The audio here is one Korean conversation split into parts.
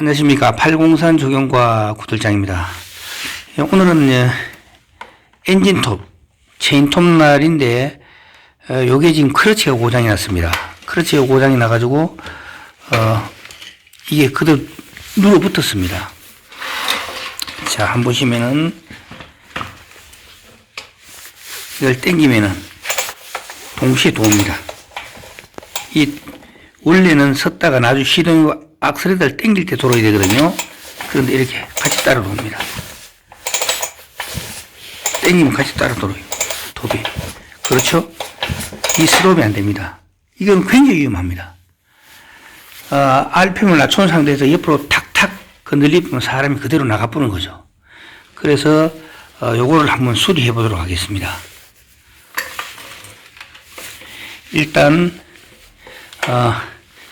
안녕하십니까. 팔공산 조경과 구들장입니다. 예, 오늘은 예, 엔진톱, 체인톱 날인데, 어, 요게 지금 크러치가 고장이 났습니다. 크러치가 고장이 나가지고, 어, 이게 그대로 눌어 붙었습니다. 자, 한번 보시면은, 이걸 당기면은, 동시에 도옵니다. 이 원래는 섰다가 나중에 시동이 악셀레터를 당길 때 돌아야 되거든요. 그런데 이렇게 같이 따라 돕니다. 당기면 같이 따라 돌아요. 톱이. 그렇죠? 이 스톱이 안 됩니다. 이건 굉장히 위험합니다. 어, RPM을 낮춘 상태에서 옆으로 탁탁 건들리면 사람이 그대로 나가보는 거죠. 그래서 어, 요거를 한번 수리해 보도록 하겠습니다. 일단 어,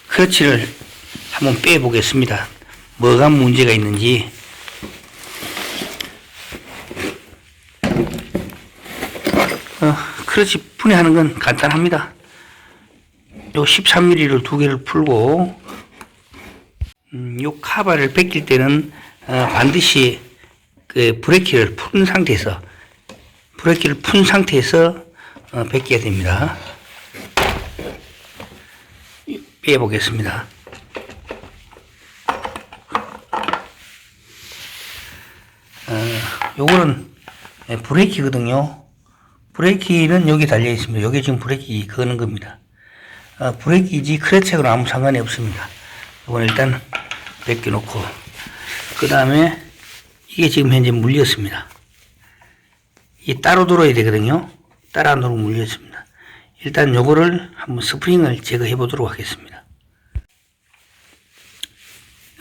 크러치를 한번 빼 보겠습니다. 뭐가 문제가 있는지. 어, 크러치 분해하는 건 간단합니다. 요 13mm를 두 개를 풀고, 음, 요 카바를 벗길 때는 어, 반드시 그 브레이크를 푼 상태에서 브레이크를 푼 상태에서 어, 벗겨야 됩니다. 빼보겠습니다. 요거는 예, 브레이크거든요. 브레이크는 여기 달려 있습니다. 여기 지금 브레이크 거는 겁니다. 어, 브레이크지 크래치하고는 아무 상관이 없습니다. 이건 일단 벗겨놓고 그 다음에 이게 지금 현재 물렸습니다. 이 따로 돌아야 되거든요. 따라 안 돌고 물렸습니다. 일단 요거를 한번 스프링을 제거해 보도록 하겠습니다.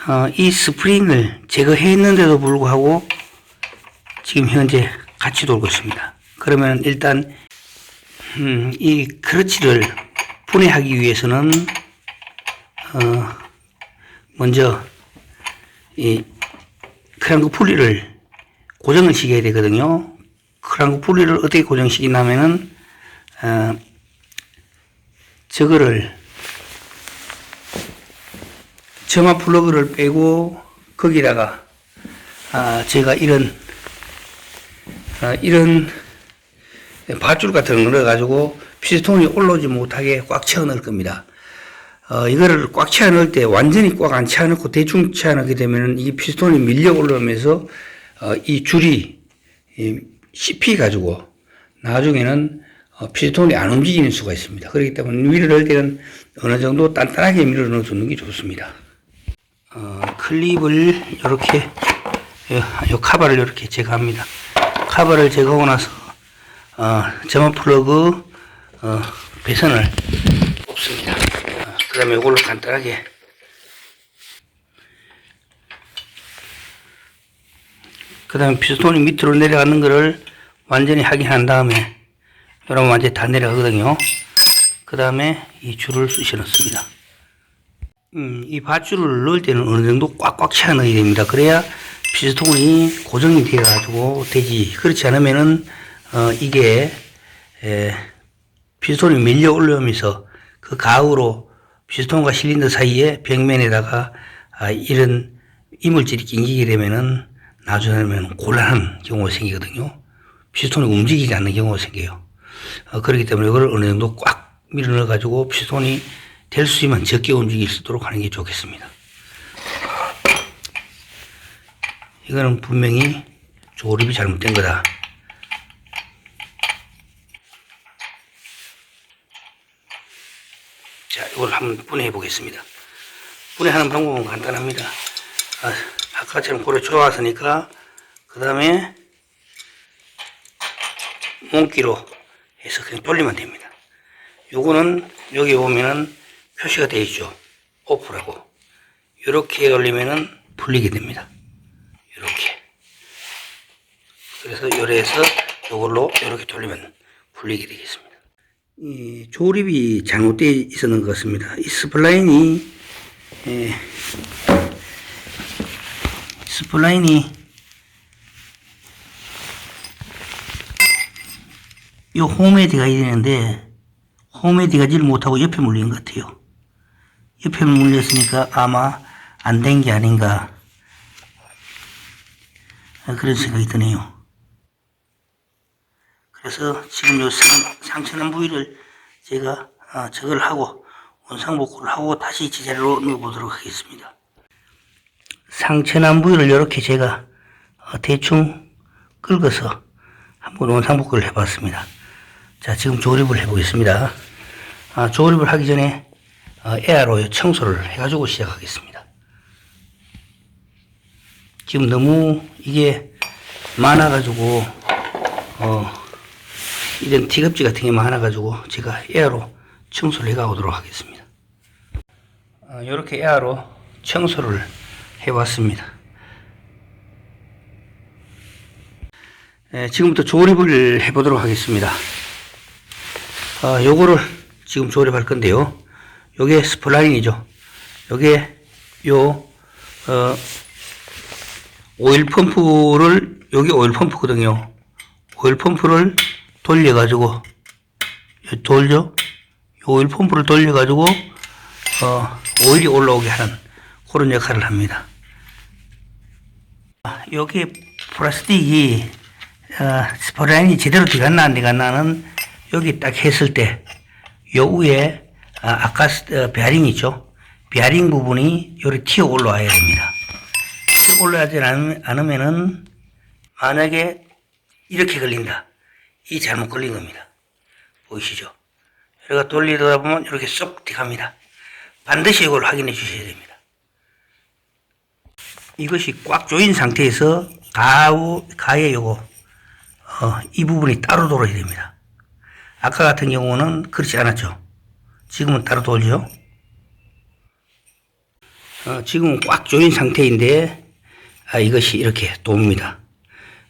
어, 이 스프링을 제거했는데도 불구하고 지금 현재 같이 돌고 있습니다. 그러면 일단 음, 이 크러치를 분해하기 위해서는 어, 먼저 이 크랑크 풀리를 고정을 시켜야 되거든요. 크랑크 풀리를 어떻게 고정시키냐면은 어, 저거를 점화 플러그를 빼고 거기다가 아 제가 이런 아, 이런 밧줄 같은 걸 넣어가지고 피스톤이 올라오지 못하게 꽉 채워 넣을 겁니다. 어, 이거를 꽉 채워 넣을 때 완전히 꽉 안 채워 넣고 대충 채워 넣게 되면은 이 피스톤이 밀려 올라오면서 어, 이 줄이 이 씹히 가지고 나중에는 어, 피스톤이 안 움직이는 수가 있습니다. 그렇기 때문에 밀어 넣을 때는 어느 정도 단단하게 밀어 넣어 주는 게 좋습니다. 어, 클립을 이렇게 요, 요 카바를 이렇게 제거합니다. 카바를 제거하고 나서 어, 점화 플러그 어, 배선을 뽑습니다. 어, 그 다음에 이걸로 간단하게 그 다음에 피스톤이 밑으로 내려가는 거를 완전히 확인한 다음에 여러분 완전히 다 내려가거든요. 그 다음에 이 줄을 쑤셔 넣습니다. 음, 이 밧줄을 넣을 때는 어느 정도 꽉꽉 채워 넣어야 됩니다. 그래야 피스톤이 고정이 되어 가지고 되지. 그렇지 않으면은, 어, 이게, 에, 피스톤이 밀려 올라오면서 그 가우로 피스톤과 실린더 사이에 벽면에다가 아, 이런 이물질이 낑기게 되면은 나중에는 곤란한 경우가 생기거든요. 피스톤이 움직이지 않는 경우가 생겨요. 어, 그렇기 때문에 이걸 어느 정도 꽉 밀어 넣어 가지고 피스톤이 될수 있으면 적게 움직일 수 있도록 하는 게 좋겠습니다. 이거는 분명히 조립이 잘못된 거다. 자, 이걸 한번 분해해 보겠습니다. 분해하는 방법은 간단합니다. 아, 아까처럼 고래 좋았으니까 그 다음에 몽기로 해서 그냥 돌리면 됩니다. 요거는 여기 보면은 표시가 되어 있죠. 오프라고. 이렇게 돌리면은 풀리게 됩니다. 이렇게. 그래서 요래서 요걸로 이렇게 돌리면 풀리게 되겠습니다. 이 조립이 잘못되어 있었는 것 같습니다. 이 스플라인이 예, 스플라인이 이 홈에 들어가야 되는데 홈에 들어가지를 못하고 옆에 물린 것 같아요. 옆에 물렸으니까 아마 안 된 게 아닌가 아, 그런 생각이 드네요. 그래서 지금 요 상, 상처난 부위를 제가 어, 저걸 하고 원상복구를 하고 다시 제자리로 넣어보도록 하겠습니다. 상처난 부위를 이렇게 제가 어, 대충 긁어서 한번 원상복구를 해봤습니다. 자, 지금 조립을 해보겠습니다. 아, 조립을 하기 전에 어, 에어로 청소를 해가지고 시작하겠습니다. 지금 너무 이게 많아가지고 어, 이런 티겁지 같은 게 많아가지고 제가 에어로 청소를 해가 오도록 하겠습니다. 이렇게 에어로 청소를 해왔습니다. 예, 지금부터 조립을 해보도록 하겠습니다. 어, 요거를 지금 조립할 건데요. 요게 스플라인이죠. 요게 요, 어, 오일 펌프를, 여기 오일 펌프거든요. 오일 펌프를 돌려가지고, 요 돌죠? 요 오일 펌프를 돌려가지고, 어, 오일이 올라오게 하는 그런 역할을 합니다. 아, 여기 플라스틱이 어, 스포라인이 제대로 들어갔나 안 들어갔나는 여기 딱 했을 때 요 위에 아, 아까 어, 베어링 있죠? 베어링 부분이 요리 튀어 올라와야 됩니다. 튀어 올라가지 않으면- 않으면은 만약에 이렇게 걸린다. 이 잘못 걸린 겁니다. 보이시죠? 여기가 돌리다 보면 이렇게 쏙 들어갑니다. 반드시 이걸 확인해 주셔야 됩니다. 이것이 꽉 조인 상태에서 가우, 가에 요거, 어, 이 부분이 따로 돌아야 됩니다. 아까 같은 경우는 그렇지 않았죠. 지금은 따로 돌죠. 어, 지금은 꽉 조인 상태인데, 아, 이것이 이렇게 돕니다.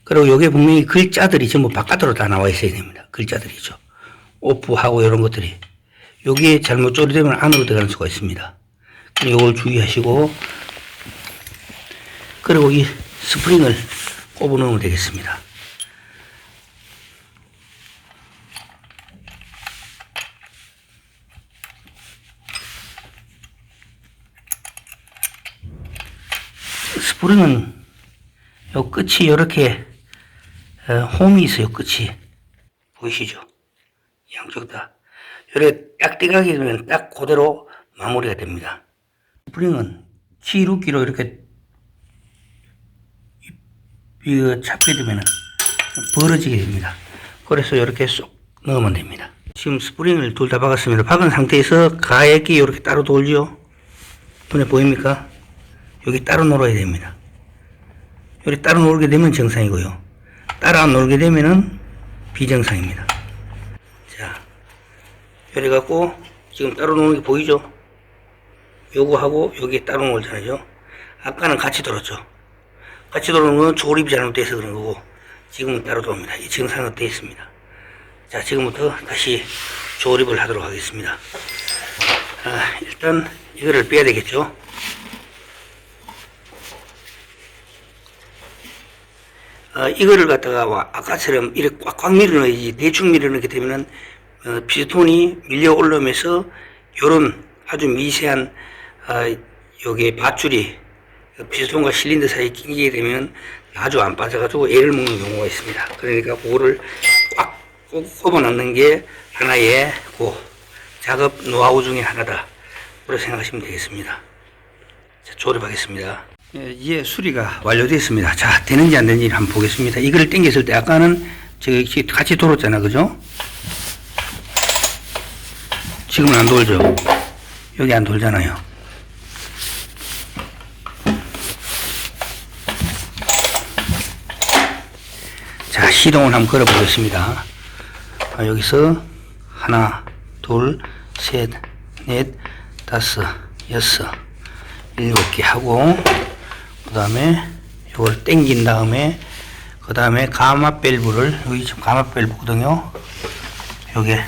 그리고 요게 분명히 글자들이 전부 바깥으로 다 나와 있어야 됩니다. 글자들이죠. 오프하고 이런 것들이. 요게 잘못 조리되면 안으로 들어갈 수가 있습니다. 요걸 주의하시고, 그리고 이 스프링을 꼽아 넣으면 되겠습니다. 스프링은 요 끝이 이렇게 어, 홈이 있어요. 끝이 보이시죠? 양쪽 다 이렇게 딱 떼가게 되면 딱 그대로 마무리가 됩니다. 스프링은 키루기로 이렇게 이거 잡게 되면 벌어지게 됩니다. 그래서 이렇게 쏙 넣으면 됩니다. 지금 스프링을 둘 다 박았습니다. 박은 상태에서 가액이 이렇게 따로 돌죠. 눈에 보입니까? 여기 따로 놀아야 됩니다. 여기 따로 놀게 되면 정상이고요. 안 놀게 되면은 비정상입니다. 자, 이래 갖고 지금 따로 노는 게 보이죠? 요거 하고 여기 따로 놀잖아요. 아까는 같이 돌았죠. 같이 도는 건 조립이 잘못돼서 그런 거고 지금은 따로. 이 정상은 되어 있습니다. 자 지금부터 다시 조립을 하도록 하겠습니다. 아, 일단 이거를 빼야 되겠죠. 어, 이거를 갖다가 와- 아까처럼 이렇게 꽉꽉 밀어넣어야지 대충 밀어넣게 되면은 어, 피스톤이 밀려 올라오면서 요런 아주 미세한 어, 요게 밧줄이 피스톤과 실린더 사이에 끼게 되면 아주 안 빠져가지고 애를 먹는 경우가 있습니다. 그러니까 그거를 꽉꼭 꼽아 넣는 게 하나의 그 작업 노하우 중에 하나다. 그렇게 생각하시면 되겠습니다. 자, 조립하겠습니다. 예, 이제 수리가 완료됐습니다. 자, 되는지 안 되는지 한번 보겠습니다. 이거를 당겼을 때 아까는 저기 같이 돌았잖아, 그죠? 지금은 안 돌죠? 여기 안 돌잖아요. 자, 시동을 한번 걸어 보겠습니다. 아, 여기서 하나, 둘, 셋, 넷, 다섯, 여섯, 일곱 개 하고, 그 다음에 이걸 당긴 다음에, 그 다음에 가마 밸브를, 여기 지금 가마 밸브거든요. 요게,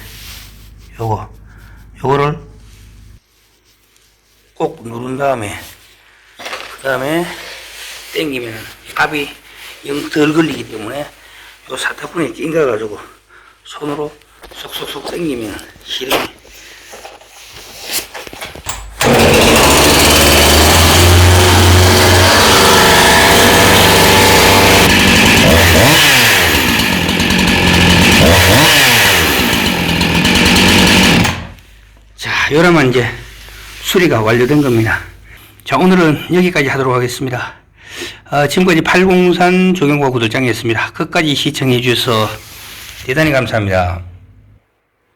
요거, 요거를 꼭 누른 다음에, 그 다음에 당기면 압이 영 덜 걸리기 때문에 요 사타분이 낑가가지고 손으로 쏙쏙쏙 당기면 실이 요러면 이제 수리가 완료된 겁니다. 자, 오늘은 여기까지 하도록 하겠습니다. 어, 지금까지 팔공산 조경과 구들장이었습니다. 끝까지 시청해 주셔서 대단히 감사합니다.